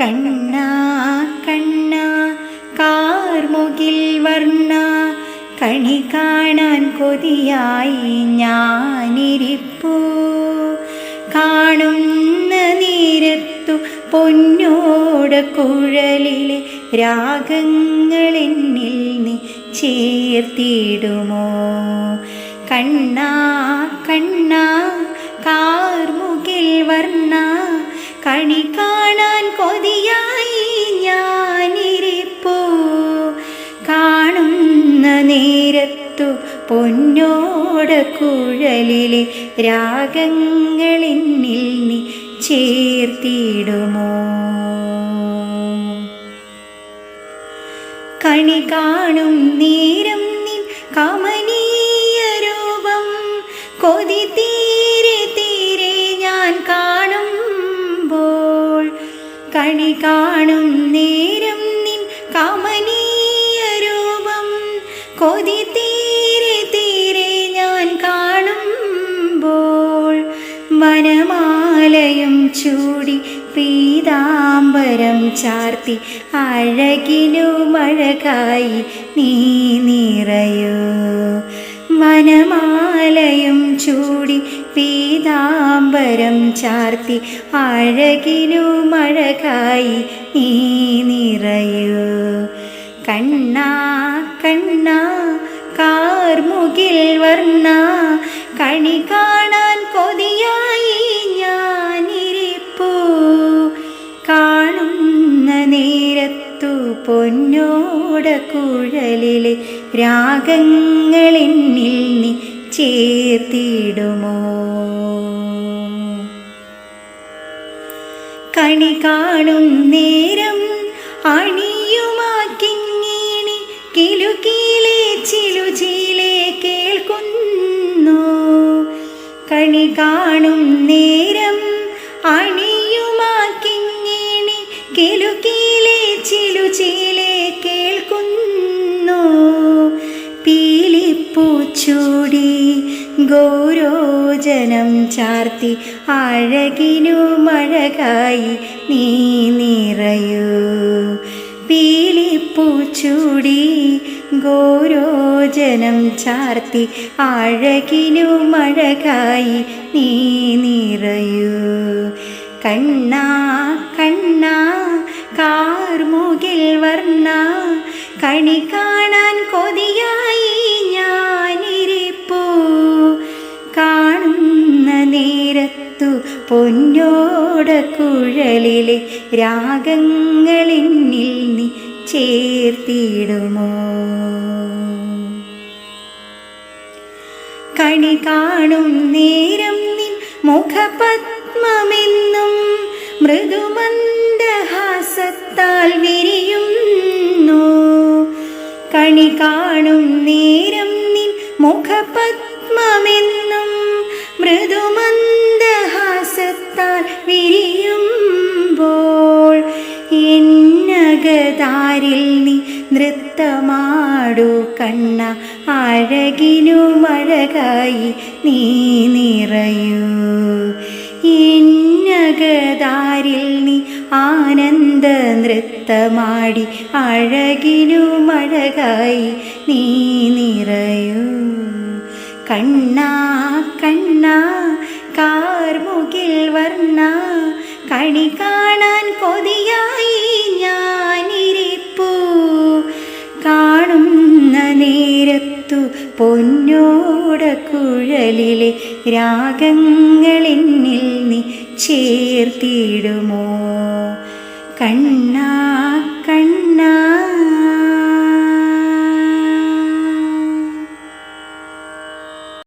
കണ്ണാ കണ്ണാ കാർമുകിൽ വർണ കണി കാണാൻ കൊതിയായി ഞാനിരിപ്പൂ. കാണുന്ന നീരത്തു പൊന്നോട കുഴലിലെ രാഗങ്ങളെന്നിൽ നീ ചേർത്തിടുമോ? കണ്ണാ കണ്ണാ പൊന്നോട കുഴലിലെ രാഗങ്ങളിന്നിൽ നീ ചേർത്തിടുമോ? കണി കാണും നേരം നിൻ കമനീയ രൂപം. കൊതി തീരെ തീരെ ഞാൻ കാണുമ്പോൾ കണി കാണും നേരം നിൻ കമനീയ രൂപം. കൊതി തീരെ വനമാലയും ചൂടി പീതാംബരം ചാർത്തി അഴകിനു മഴകായി നീ നിറയൂ. വനമാലയും ചൂടി പീതാംബരം ചാർത്തി അഴകിനു മഴകായി നീ നിറയൂ. കണ്ണാ കണ്ണാ കാർമുകിൽ വർണ കണി കാണാൻ കൊതിയായി പൊന്നോട കുഴലിലെ രാഗങ്ങളെന്നിൽ നീ ചേർത്തിടുമോ? കണി കാണും ഗൗരോജനം ചാർത്തി അഴകിനു മഴകായി നീ നിറയൂ. പീലിപ്പൂച്ചൂടി ഗൗരോജനം ചാർത്തി അഴകിനു മഴകായി നീ നിറയൂ. കണ്ണാ കണ്ണാ കാർമുകിൽ വർണ കണി പൊന്നോട കുഴലിലെ രാഗങ്ങളിന്നിൽ നീ ചേർത്തിടുമോ? കണി കാണും നേരം നിൻ മുഖപത്മമെന്നും മൃദുമന്ദഹാസത്താൽ വിരിയുന്നു. കണി കാണും നേരം നിൻ മുഖപത്മമെന്നും മൃദുമന്ദഹാസത്താൽ നൃത്തമാടു കണ്ണ അഴകിനു മഴകായി നീ നിറയൂ. ഇന്നകദാരിൽ നീ ആനന്ദ നൃത്തമാടി അഴകിനു മഴകായി നീ നിറയൂ. കണ്ണാ കണ്ണാ കാർമുകിൽ വർണ നേരത്തു പൊന്നോട കുഴലിലെ രാഗങ്ങളെന്നിൽ നീ ചേർത്തിടുമോ? കണ്ണ